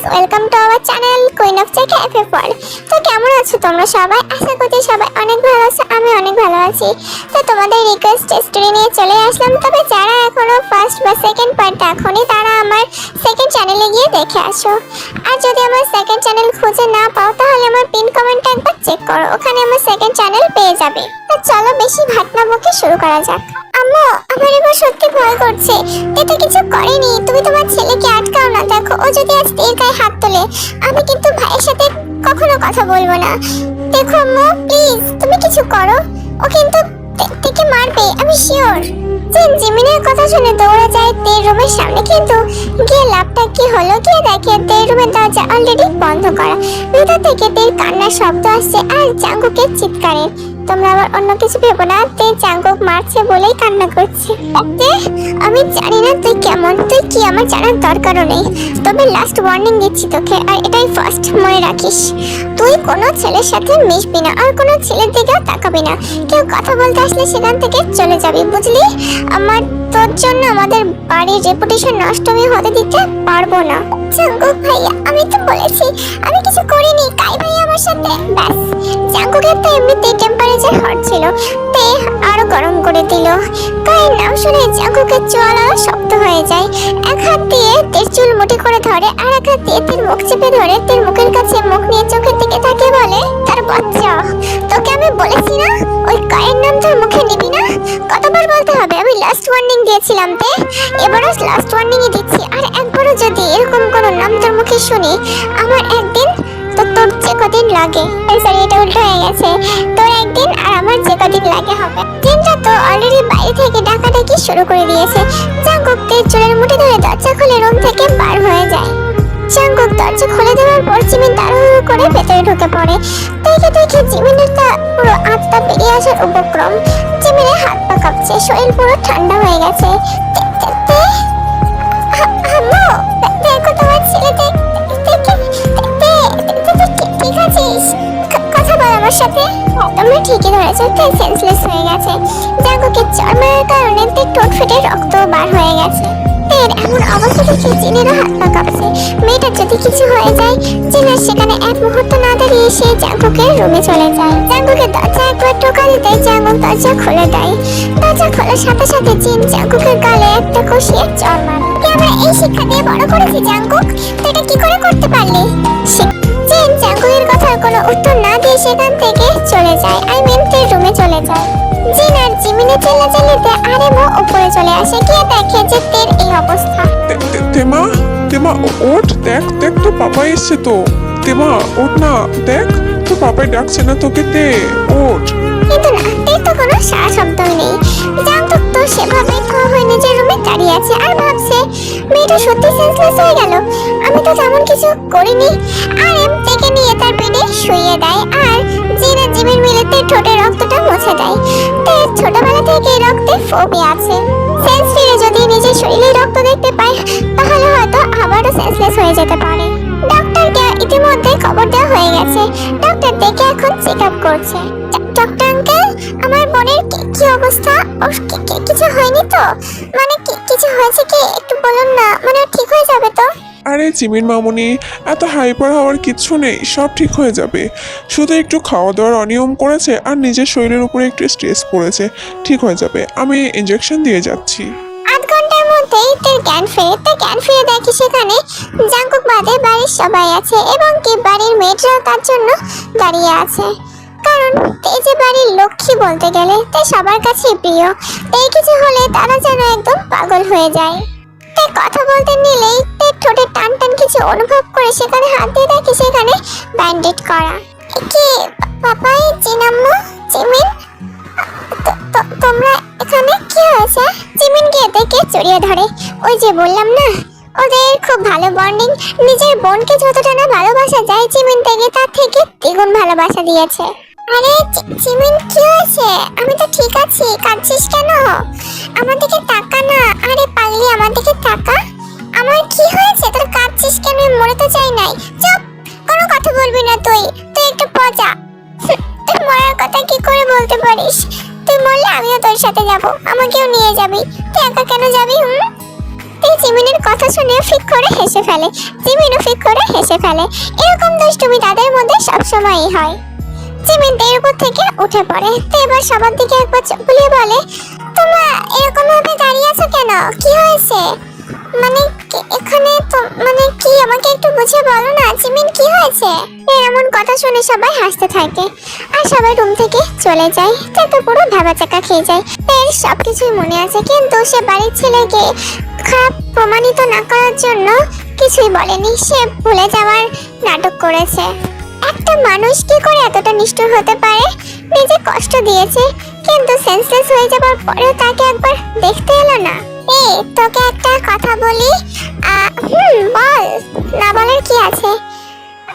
Guys welcome to our channel queen of cha cafe world তো কেমন আছো তোমরা সবাই? আশা করছি সবাই অনেক ভালো আছো, আমি অনেক ভালো আছি। তো তোমাদের রিকোয়েস্ট স্টোরি নিয়ে চলে আসলাম। তবে যারা এখনও ফার্স্ট বা সেকেন্ড পার্ট দেখোনি, তারা আমার সেকেন্ড চ্যানেলে গিয়ে দেখে আসো। আর যদি আমার সেকেন্ড চ্যানেল খুঁজে না পাও, তাহলে আমার পিন কমেন্টটা একবার চেক করো। ওখানে আমার সেকেন্ড চ্যানেল পেয়ে যাবে। তো চলো বেশি ভাটনা বকে শুরু করা যাক। আম্মু, আমার এবার ভয় করছে। এটা কিছু করেনি। তুমি তোমার ছেলেকে আটকাও না। দেখো, ও যদি আজ তীর গায়ে হাত তোলে, আমি কিন্তু ভাইয়ের সাথে কখনো কথা বলব না। দেখো আম্মু প্লিজ তুমি কিছু করো। ও কিন্তু তে- থেকে মারবে, আমি শিওর জিন জিমিনের কথা শুনে দৌড়ে যায় তের রুমের সামনে। কিন্তু গিয়ে লাভটা কি হলো, গিয়ে দেখে তের রুমের দরজা অলরেডি বন্ধ করা। ভিতর থেকে তের কান্নার শব্দ আসছে আর জাঙ্গুকের চিৎকারের তোমরা আবার অন্য কিছু ভেবো না তে জাঙ্গুক মারছে বলেই কান্না করছে। তে আমি জানি না তুই কেমন, তুই কি আমার জানার দরকারও নেই। তবে লাস্ট ওয়ার্নিং দিচ্ছি তোকে, আর এটাই ফার্স্ট মনে রাখিস। তুই কোনো ছেলের সাথে মিশবি না, আর কোনো ছেলের দিকেও তাকাবি না। কেউ কথা বলতে আসলে সেখান থেকে চলে যাবি, বুঝলি? আমার, তোর জন্য আমাদের বাড়ির রেপুটেশন নষ্ট আমি হতে দিতে পারব না। জাঙ্গুক ভাইয়া, আমি তো বলেছি, আমি কিছু করিনি কাই ভাই আমার সাথে ব্যাস জাঙ্গুকের তো টেম্পারেচার হট ছিল, তে আরও গরম করে দিল। কায়ের নাম শুনে জাঙ্গুকের চোয়াল আরও হয়ে যায়। এক হাত দিয়ে তের চুল মুঠি করে ধরে আর এক হাত দিয়ে তের মুখ চেপে ধরে তের মুখের কাছে মুখ নিয়ে চোখের দিকে তাকে বলে, তার বাচ্চা, তোকে আমি বলেছি না? ওই কায়ের নাম তোর মুখে নিবি না? কতবার বলতে হবে, আমি লাস্ট ওয়ার্নিং দিয়েছিলাম তে। এবারও লাস্ট ওয়ার্নিংই দিচ্ছি। আর একবারও যদি এরকম কোনো নাম তোর মুখে শুনি, আমার একদিন তো তোর যে কদিন লাগে? সরি এটা উল্টো হয়ে গেছে। তোর একদিন আর আমার যে কদিন লাগে হবে। দিনটা তো অলরেডি বাইরে থেকে ডাকাডাকি শুরু করে দিয়েছে। জাঙ্কুক তের চুলের মুঠি ধরে দরজা খুলে রুম থেকে বার হয়ে যায়। জাঙ্কুক দরজা খুলে দেওয়ার পর জিমিন তাড়াহুড়ো করে ভেতরে ঢুকে পড়ে। দেখে দেখে জিমিনের তা পুরো আত্মা বেরিয়ে আসার উপক্রম। জিমিনের হাত পা কাঁপছে, শরীর পুরো ঠান্ডা হয়ে গেছে। সাথে? তোমরা ঠিকই ধরেছো তে সেন্সলেস হয়ে গেছে। জাঙ্গুকে চড় মারার কারণে তে ঠোঁট ফেটে রক্ত বার হয়ে গেছে। তের এমন অবস্থা দেখে জিনেরও হাত পা কাঁপছে। মেয়েটার যদি কিছু হয়ে যায়, জিনের সেখানে এক মুহূর্ত না দাঁড়িয়ে সে জাঙ্গুকের রুমে চলে যায়। জাঙ্গুকের দরজা একবার টোকা দিতে জাঙ্গুক দরজা খুলে দেয়। দরজা খোলার সাথে সাথে জিন জাঙ্গুকের গালে একটা কষিয়ে চড় মারে। আমরা এই শিক্ষা দিয়ে বড় করেছি জাঙ্গুক তো এটা কি করে করতে পারলি? কথার কোনো উত্তর না দিয়ে সেখান থেকে চলে যায়। আই মিন তের রুমে চলে যায়। জিন আর জিমিনে চেল্লাচেল্লিতে আরেমো উপরে চলে আসে। গিয়ে দেখে যে তের এই অবস্থা। তে- তে- তেমা তেমা ও- ওঠ দেখ দেখ তো পাপা এসছে তো। তেমা ওঠ না দেখ তো পাপাই ডাকছে না তোকে তে ওঠ। কিন্তু না তের তো কোনো সারা শব্দই নেই। জাঙ্কুক তো সেভাবে থ হয়ে রুমে দাঁড়িয়ে আছে আর ভাবছে, মেয়েটা সত্যি সেন্সলেস হয়ে গেল। আমি তো তেমন কিছু করিনি। আর এম থেকে নিয়ে তার পেটে শুইয়ে দেয় আর জিনের জিমের মিলেতে ঠোঁটের রক্তটা মুছে ছোটবেলা থেকে রক্তে ফোবিয়া আছে। সেন্স ফিরে যদি নিজের শরীরে রক্ত দেখতে পায়, তাহলে হয়তো আবারও সেন্সলেস হয়ে যেতে পারে। ডক্টরকে ইতিমধ্যে খবর দেওয়া হয়ে গেছে। ডক্টর দেখে এখন চেক আপ করছে। ডক্টর আঙ্কেল আমার বোনের কি কি অবস্থা? ওর কিছু হয়নি তো? মানে কিছু হয়েছে কি? একটু বলুন না মানে ঠিক হয়ে যাবে তো? আরে জিমিন মামুনি, এত হাইপার হওয়ার কিচ্ছু নেই, সব ঠিক হয়ে যাবে। শুধু একটু খাওয়া দাওয়ার অনিয়ম করেছে আর নিজের শরীরের উপরে একটু স্ট্রেস পড়েছে, ঠিক হয়ে যাবে। আমি ইঞ্জেকশন দিয়ে যাচ্ছি। আধ ঘণ্টার মধ্যেই তার জ্ঞান ফেরে তার জ্ঞান ফিরে দেখি সেখানে জাঙ্কুক বাদে বাড়ির সবাই আছে এবং কি বাড়ির মেয়েটাও তার জন্য দাঁড়িয়ে আছে। কারণ এই যে বাড়ির লক্ষ্মী বলতে গেলে তাই সবার কাছেই প্রিয়। এই কিছু হলে তারা যেন একদম পাগল হয়ে যায়। তাই কথা বলতে নিলেই তার ঠোঁটে টান টান কিছু অনুভব করে সেখানে হাত দিয়ে দেখি সেখানে ব্যান্ডেড করা। কি পাপাই, চিনাম্মু, চিমিন তোমরা এখানে কি হয়েছে? গিয়ে দেখে জড়িয়ে ধরে। ওই যে বললাম না, ওদের খুব ভালো বন্ডিং নিজের বোনকে যতটা না ভালোবাসা যায় জিমিন থেকে তার থেকে দ্বিগুণ ভালোবাসা দিয়েছে। আরে জিমিন কি হয়েছে? আমি তো ঠিক আছি, কাঁদছিস কেন? আমার দিকে তাকা না। আরে পাগলি, আমার দিকে তাকা। আমার কি হয়েছে? তোর কাঁদছিস কেন? আমি মরে তো চাই নাই। চুপ! কোনো কথা বলবি না তুই। তুই একটু পচা তুই মরার কথা কি করে বলতে পারিস? তুই বললে আমিও তোর সাথে যাব। আমাকেও নিয়ে যাবি। তুই একা কেন যাবি, হুম? তে জিমিনের কথা শুনে ফিক করে হেসে ফেলে। জিমিনও ফিক করে হেসে ফেলে। এরকম দুষ্টুমি তাদের মধ্যে সবসময়ই হয়। জিমিন উপর থেকে উঠে পড়ে। তো এবার সবার দিকে একবার চোখ বুলিয়ে বলে, তোমরা এরকম ভাবে দাঁড়িয়ে আছো কেন? কি হয়েছে? মানে এখানে তো মানে কি আমাকে একটু বুঝে বলো না, জিমিন কি হয়েছে? এমন কথা শুনে সবাই হাসতে থাকে। আর সবাই রুম থেকে চলে যায়। তে পুরো চাকা খেয়ে যায়। এর সবকিছুই মনে আছে, কিন্তু সে বাড়ির ছেলেকে খারাপ প্রমাণিত না করার জন্য কিছুই বলেনি। সে ভুলে যাওয়ার নাটক করেছে। একটা মানুষ কি করে এতটা নিষ্ঠুর হতে পারে? নিজে কষ্ট দিয়েছে, কিন্তু সেন্সলেস হয়ে যাবার পরেও তাকে একবার দেখতে এলো না। এ তোকে একটা কথা বলি। হুম বল। না বলার কি আছে?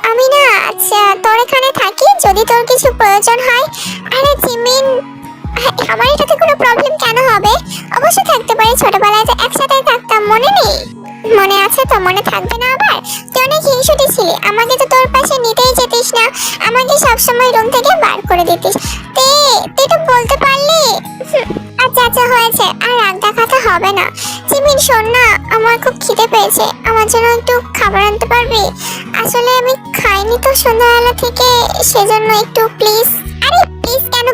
আমি না আচ্ছা তোর এখানে থাকি যদি তোর কিছু প্রয়োজন হয়। আরে জিমিন হ্যাঁ, আমার এটাতে কোনো প্রবলেম কেন হবে? অবশ্যই থাকতে পারে ছোটবেলায় যে একসাথে থাকতাম মনে নেই? মনে আছে তো? মনে থাকবে না আবার? তুই অনেক হিংসুটি ছিলি। আমাকে তো তোর পাশে নিতেই যেতিস না। আমাকে সবসময় রুম থেকে বার করে দিতিস। তে তুই তো বলতে পারলি? আচ্ছা আচ্ছা হয়েছে। আর রাগ দেখাতে হবে না। জিমিন, শোন না, আমার খুব খিদে পেয়েছে। আমার জন্য একটু খাবার আনতে পারবি? আসলে আমি খাইনি তো সন্ধ্যাবেলা থেকে, সেজন্য একটু প্লিজ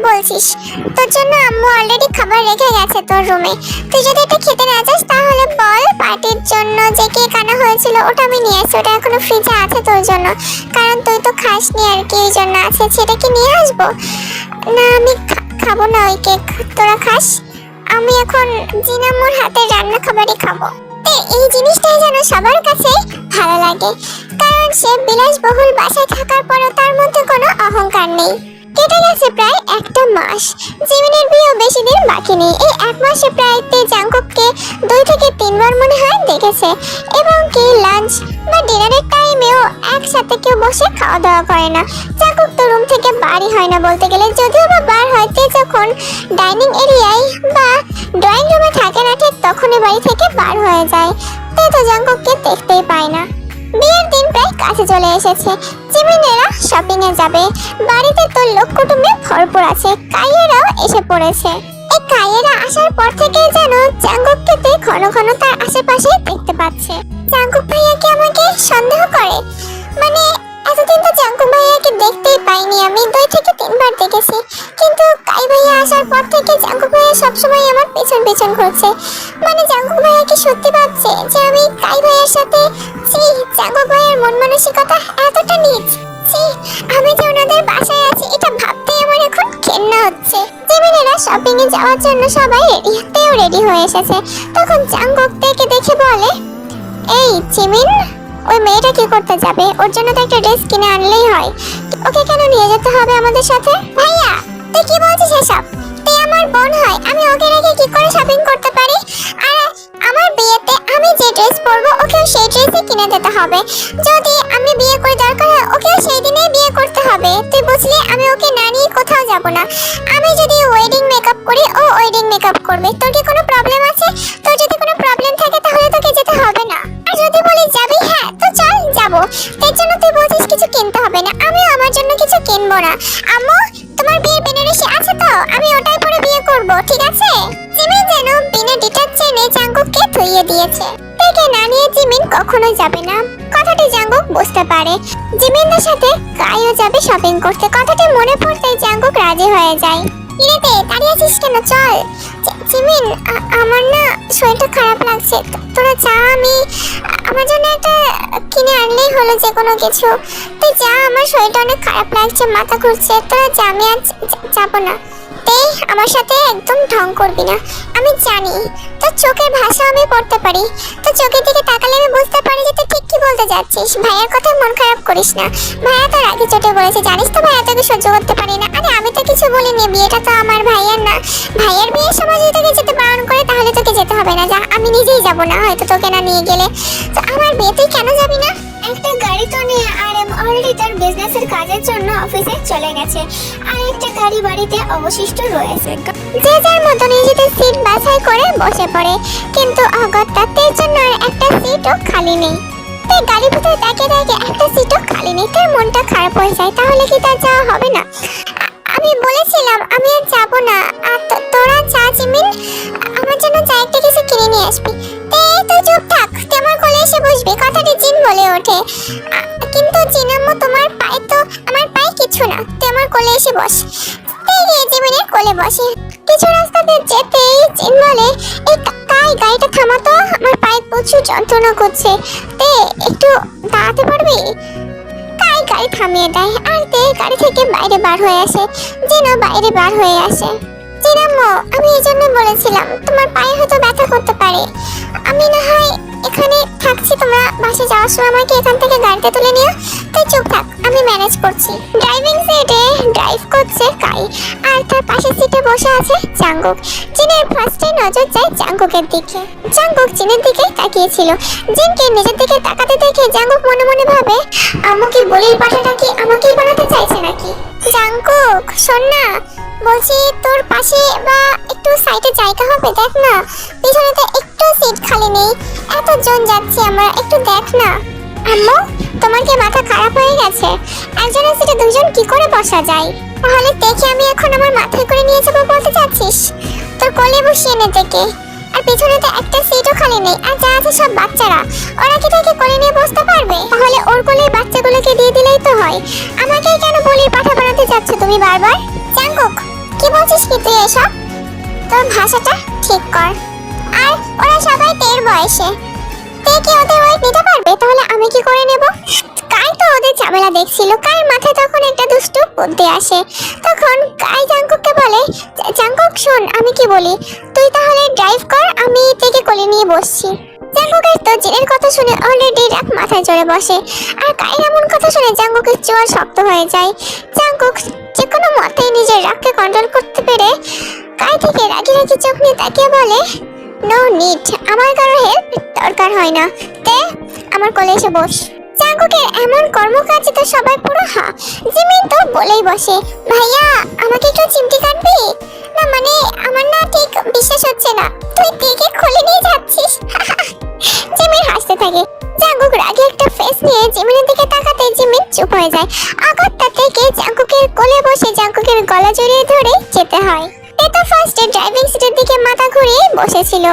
বলছিস? তোর জন্য আম্মু অলরেডি খাবার রেখে গেছে তোর রুমে তুই যদি এটা খেতে না চাস তাহলে বল পার্টির জন্য যে কেক আনা হয়েছিল, ওটা আমি নিয়ে আসি। ওটা এখনও ফ্রিজে আছে তোর জন্য। কারণ তুই তো খাসনি আর কি, এই জন্য আছে। সেটা কি নিয়ে আসব? না, আমি খাব না ওই কেক তোরা খাস? আমি এখন জিনামুর হাতে রান্না খাবারই খাব। এই জিনিসটাই যেন সবার কাছে ভালো লাগে। কারণ সে বিলাসবহুল বাসায় থাকার পরও তার মধ্যে কোনো অহংকার নেই। কেটে গেছে প্রায় একটা মাস। জিমিনের বিয়েও বেশি দিন বাকি নেই। এই এক মাসে প্রায় তে জাঙ্কুককে দুই থেকে তিনবার মনে হয় দেখেছে। এবং কি লাঞ্চ বা ডিনারের টাইমেও একসাথে কেউ বসে খাওয়া দাওয়া করে না। জাঙ্কুক তো রুম থেকে বাড়ি হয় না বলতে গেলে। যদিও বা বার হয়, তে যখন ডাইনিং এরিয়ায় বা ড্রয়িং রুমে থাকে না, ঠিক তখনই বাড়ি থেকে বার হয়ে যায়। তে তো জাঙ্কুককে দেখতেই পায় না। বিয়ের দিন প্রায় কাছে চলে এসেছে। জিমিনেরা শপিং এ যাবে, বাড়িতে তো লোক কুটুম্বে ভরপুর আছে, কাইয়েরাও এসে পড়েছে। এই কাইয়েরা আসার পর থেকে যেন জাঙ্গুককে ঘন ঘন তার আশেপাশে দেখতে পাচ্ছে। জাঙ্গুক ভাইয়া কি আমাকে সন্দেহ করে। মানে এতদিন তো জাঙ্কুক ভাইয়াকে দেখতেই পাইনি আমি, দুই থেকে তিনবার দেখেছি। কিন্তু কাই ভাইয়া আসার পর থেকে জাঙ্কুক ভাইয়া সবসময় আমার পেছন পেছন ঘুরছে। মানে জাঙ্কুক ভাইয়া কি সত্যি ভাবছে যে আমি কাই ভাইয়ার সাথে আমি এই, জিমিন, ওই মেয়েটা কি করতে যাবে? ওর জন্য তো ড্রেস কিনে আনলেই হয়। ওকে কেন নিয়ে যেতে হবে আমাদের সাথে? ভাইয়া, তুই কি বলছিস আমার বোন হয়, আমি ওকে রেখে কি করে শপিং করতে পারি? আর আমার বিয়েতে আমি যে ড্রেস পরবো, ওকেও সেই ড্রেসই কিনে দিতে হবে। যদি আমি বিয়ে করে দরকার হয় ওকেও সেই দিনেই বিয়ে করতে হবে। তুই বুঝলি, আমি ওকে না নিয়ে কোথাও যাব না। আমি যদি ওয়েডিং মেকআপ করি, ও ওয়েডিং মেকআপ করবে। তোর কি কোনো মনে পড়তেই জাঙ্গুক রাজি হয়ে যায়। কিরেতে দাঁড়িয়ে আছিস কেন? চল। জিমিন আমার না শরীরটা খারাপ লাগছে। তোরা যা, আমি আমার জন্য একটা কিনে আনলেই হলো যে কোনো কিছু। তুই যা, আমার শরীরটা অনেক খারাপ লাগছে, মাথা ঘুরছে। তোরা যা, আমি আর যাব না। তেই আমার সাথে একদম ঢং করবি না। আমি জানি, তোর চোখের ভাষা আমি পড়তে পারি। তোর চোখের দিকে তাকালে আমি বুঝতে পারি যে তুই ঠিক কি বলতে যাচ্ছিস। ভাইয়ের কথা মন খারাপ করিস না। ভাইয়া তো রাগে চোটে বলেছে জানিস তো ভাইয়া তোকে সহ্য করতে পারি না। আরে আমি তো কিছু বলিনি, বিয়েটা তো আমার ভাইয়ের না। ভাইয়ের বিয়ের সময় যদি তোকে যেতে বারণ করে, তাহলে তোকে যেতে হবে না। যা, আমি নিজেই যাব না, হয়তো তোকে না নিয়ে গেলে। তো আমার বিয়ে, তুই কেন যাবি না? একটা গাড়ি তো নিয়ে আর এম অলরেডি তার বিজনেসের কাজের জন্য অফিসে চলে গেছে। আর একটা গাড়ি বাড়িতে অবশিষ্ট রয়েছে। যে যার মতো নিজেদের সিট বাছাই করে বসে পড়ে। কিন্তু অগত্যাতের জন্য আর একটা সিটও খালি নেই। তাই গাড়ির ভিতরে তাকিয়ে দেখে একটা সিটও খালি নেই। তার মনটা খারাপ হয়ে যায়। তাহলে কি তার যাওয়া হবে না? আমি বলেছিলাম আমি আর যাব না। আর তোরা যা জিমিন, আমার জন্য যা একটা কিছু কিনে নিয়ে আসবি। তে, তুই চুপ ওঠে। আ- কিন্তু জিনাম্মু তোমার পায়ে তো, আমার পায়ে কিছু না, তুই আমার কোলে এসে বস। এই রে জিমিনের কোলে বসে। কিছু রাস্তাতে যেতেই জিন বলে, এই কাই গাড়িটা থামাতো, আমার পায়ে প্রচুর যন্ত্রণা করছে। তে, একটু দাঁড়াতে পারবি? গাড়ি থামিয়ে দেয় আর তে গাড়ি থেকে বাইরে বার হয়ে আসে। যেন বাইরে বার হয়ে আসে। জিনাম্মু, আমি এই জন্য বলেছিলাম তোমার পায়ে হয়তো ব্যথা করতে পারে। আমি না হয় এখানে থাকছি, তোমরা বাসে যাওয়ার সময় আমাকে এখান থেকে গাড়িতে তুলে নিও। তুই চুপ থাক, আমি ম্যানেজ করছি। ড্রাইভিং ড্রাইভ করছে কাই আর তার পাশের সিটে বসে আছে চাঙ্গুক জিনের ফার্স্টে নজর যায় চাঙ্গুকের দিকে। চাঙ্গুক জিনের দিকে তাকিয়েছিল। জিনকে নিজের দিকে তাকাতে দেখে জাঙ্গুক মনে মনে ভাবে, আম্মু কি বলির পাঠাটা কি আমাকেই বানাতে চাইছে নাকি? জাঙ্গুক, শোন না, বলছি তোর পাশে বা একটু সাইডে জায়গা হবে, দেখ না। পিছনেতে একটু সিট খালি নেই। এতজন যাচ্ছে আমরা, একটু দেখ না। আম্মু তোমার কি মাথা খারাপ হয়ে গেছে। একজনের সিটে দুজন কি করে বসা যায়? তাহলে দেখে আমি এখন আমার মাথায় করে নিয়ে যাব বলতে চাচ্ছিস? তোর কোলে বসিয়ে নে দেখে। আর পিছনেতে একটা সিটও খালি নেই, আর যা আছে সব বাচ্চারা। ওরা কি তাকে কোলে নিয়ে বসতে পারবে? তাহলে ওর কোলে বাচ্চাগুলোকে দিয়ে দিলেই তো হয়। আমাকেই কেন বলির পাঠা বানাতে চাচ্ছ তুমি বারবার? জাঙ্কুক, কি বলছিস কি তুই এসব? তোর ভাষাটা ঠিক কর। আর ওরা সবাই তের বয়সে। তে কি ওদের ওয়েট নিতে পারবে? তাহলে আমি কি করে নেব? কাই তো ওদের ঝামেলা দেখছিল কার মাথায় তখন একটা দুষ্টু বুদ্ধি আসে। তখন কাই জাঙ্কুককে বলে "জা- জাঙ্কুক শোন, আমি কি বলি? তুই তাহলে ড্রাইভ কর, আমি থেকে কোলে নিয়ে বসছি। জাঙ্কুকের তো জিনের কথা শুনে অলরেডি রাগ মাথায় চড়ে বসে। আর কাইর এমন কথা শুনে জাঙ্কুকের চোয়ার শক্ত হয়ে যায়। জাঙ্কুক যে কোনো মতেই নিজের রাগকে কন্ট্রোল করতে পেরে কাই থেকে রাগি রাগি চোখ নিয়ে তাকিয়ে বলে নো নিড আমার কারও হেল্প দরকার হয় না। তে, আমার কোলে এসে বস। জাঙ্কুকের এমন কর্মকাজে তো সবাই পুরো হা। জিমিন তো বলেই বসে। ভাইয়া, আমাকে একটু চিমটি কাটবি? না মানে আমার না ঠিক বিশ্বাস হচ্ছে না। তুই থেকে খুলে নিয়ে যাচ্ছিস। জিমিন হাসতে থাকে। জাঙ্কুক রাগে একটা ফেস নিয়ে জিমিনের দিকে তাকাতে জিমিন চুপ হয়ে যায়। আঘাতটা থেকে জাঙ্কুকের কোলে বসে জাঙ্কুকের গলা জড়িয়ে ধরে যেতে হয়। ফার্স্টে ড্রাইভিং সিটের দিকে মাথা ঘুরিয়ে বসেছিল।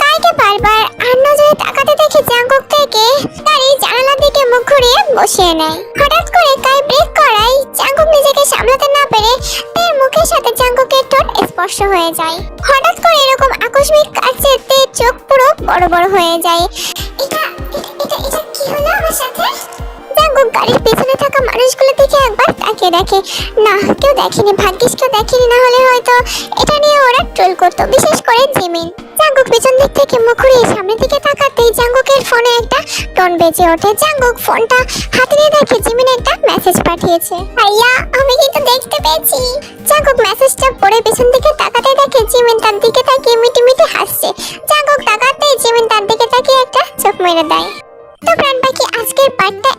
কাইকে বারবার নজরে তাকাতে দেখে জাঙ্কুক থেকে গাড়ি জানালার দিকে মুখ ঘুরিয়ে বসিয়ে নেয়। হঠাৎ করে কাই ব্রেক করায় জাঙ্কুক নিজেকে সামলাতে না পেরে তার মুখের সাথে জাঙ্কুকের ঠোঁট স্পর্শ হয়ে যায়। হঠাৎ করে এরকম আকস্মিক কাছে তে চোখ পুরো বড় বড় হয়ে যায়। এটা এটা এটা কি হলো আমার সাথে? জাঙ্কুক গাড়ির পিছনে থাকা মানুষগুলো দিকে একবার তাকিয়ে দেখে। না, কেউ দেখেনি, ভাগ্যিস কেউ দেখেনি, না হলে হয়তো এটা নিয়ে ওরা ট্রোল করতো, বিশেষ করে জিমিন। জাঙ্কুক পিছন দিক থেকে মুখ ঘুরিয়ে সামনের দিকে তাকাতেই জাঙ্কুকের ফোনে একটা টোন বেজে ওঠে। জাঙ্কুক ফোনটা হাতে নিয়ে দেখে জিমিন একটা মেসেজ পাঠিয়েছে। ভাইয়া, আমি কিন্তু দেখতে পেয়েছি। জাঙ্কুক মেসেজটা পড়ে পিছন দিকে তাকাতে দেখে জিমিন তার দিকে তাকিয়ে মিটি মিটি হাসছে। জাঙ্কুক তাকাতেই জিমিন তার দিকে তাকিয়ে একটা চোখ মেরে দেয়।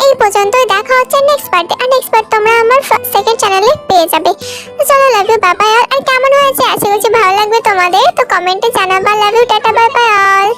এই পর্যন্তই, দেখা হচ্ছে নেক্সট পার্টে আর নেক্সট পার্ট তোমরা আমার সেকেন্ড চ্যানেলে পেয়ে যাবে। চলো লাভ ইউ বাবাই আর কেমন হয়েছে? আশা করছি ভালো লাগবে তোমাদের। তো কমেন্টে জানাবা। Love you tata bye bye all